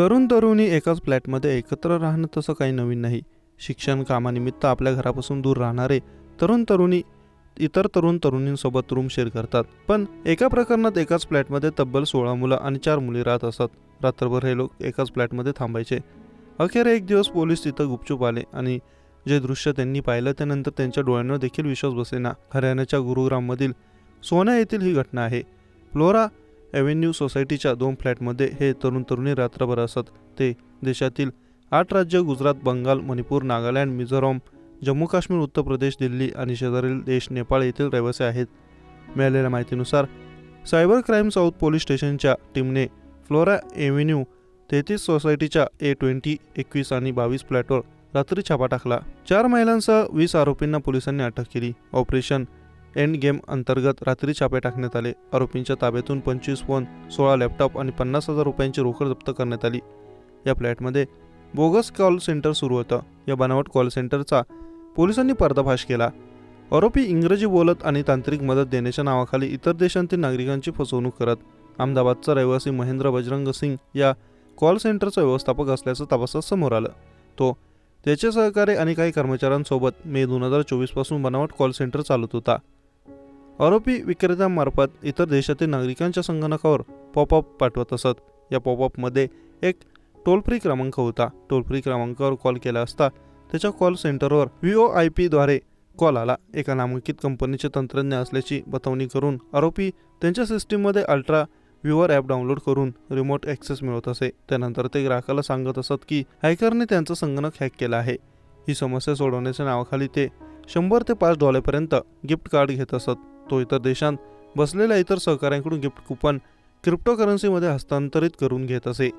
तरुण तरुणी एकाच फ्लॅटमध्ये एकत्र राहणं तसं काही नवीन नाही. शिक्षण कामानिमित्त आपल्या घरापासून दूर राहणारे तरुण तरुणी इतर तरुण तरुणींसोबत रूम शेअर करतात. पण एका प्रकरणात एकाच फ्लॅटमध्ये तब्बल सोळा मुलं आणि चार मुली राहत असत. रात्रभर हे लोक एकाच फ्लॅटमध्ये थांबायचे. अखेर एक दिवस पोलीस तिथं गुपचूप आले आणि जे दृश्य त्यांनी पाहिलं त्यानंतर त्यांच्या डोळ्यांवर देखील विश्वास बसेना. हरियाणाच्या गुरुग्राममधील सोन्या येथील ही घटना आहे. फ्लोरा एव्हेन्यू सोसायटीच्या दोन फ्लॅटमध्ये हे तरुण तरुणी रात्रभर असत. ते देशातील आठ राज्य गुजरात बंगाल मणिपूर नागालँड मिझोराम जम्मू काश्मीर उत्तर प्रदेश दिल्ली आणि शेजारील देश नेपाळ येथील रहिवासी आहेत. मिळालेल्या माहितीनुसार सायबर क्राईम साऊथ पोलीस स्टेशनच्या टीमने फ्लोरा एव्हेन्यू तेहतीस सोसायटीच्या ए ट्वेंटी एकवीस आणि बावीस फ्लॅटवर रात्री छापा टाकला. चार महिलांसह वीस आरोपींना पोलिसांनी अटक केली. ऑपरेशन एंड गेम अंतर्गत रात्री छापे टाकण्यात आले. आरोपींच्या ताब्यातून पंचवीस फोन सोळा लॅपटॉप आणि पन्नास हजार रुपयांची रोकड जप्त करण्यात आली. या फ्लॅटमध्ये बोगस कॉल सेंटर सुरू होतं. या बनावट कॉल सेंटरचा पोलिसांनी पर्दाफाश केला. आरोपी इंग्रजी बोलत आणि तांत्रिक मदत देण्याच्या नावाखाली इतर देशांतील नागरिकांची फसवणूक करत अहमदाबादचा रहिवासी महेंद्र बजरंग सिंग या कॉल सेंटरचा व्यवस्थापक असल्याचं तपासात समोर आलं. तो त्याचे सहकारी आणि काही कर्मचाऱ्यांसोबत मे दोन हजार चोवीसपासून बनावट कॉल सेंटर चालत होता. आरोपी विक्रेत्यांमार्फत इतर देशातील नागरिकांच्या संगणकावर पॉपअप पाठवत असत. या पॉपअपमध्ये एक टोल फ्री क्रमांक होता. टोल फ्री क्रमांकावर कॉल केला असता त्याच्या कॉल सेंटरवर व्ही ओ आय पीद्वारे कॉल आला. एका नामांकित कंपनीचे तंत्रज्ञ असल्याची बतावणी करून आरोपी त्यांच्या सिस्टीममध्ये अल्ट्रा व्ह्युअर ॲप डाउनलोड करून रिमोट ॲक्सेस मिळवत असे. त्यानंतर ते ग्राहकाला सांगत असत की हॅकरने त्यांचा संगणक हॅक केला आहे. ही समस्या सोडवण्याच्या नावाखाली ते शंभर ते पाच डॉलरपर्यंत गिफ्ट कार्ड घेत असत. तो इतर देशांत बसलेल्या इतर सहकाऱ्यांकडून गिफ्ट कुपन क्रिप्टोकरन्सीमध्ये हस्तांतरित करून घेत असे.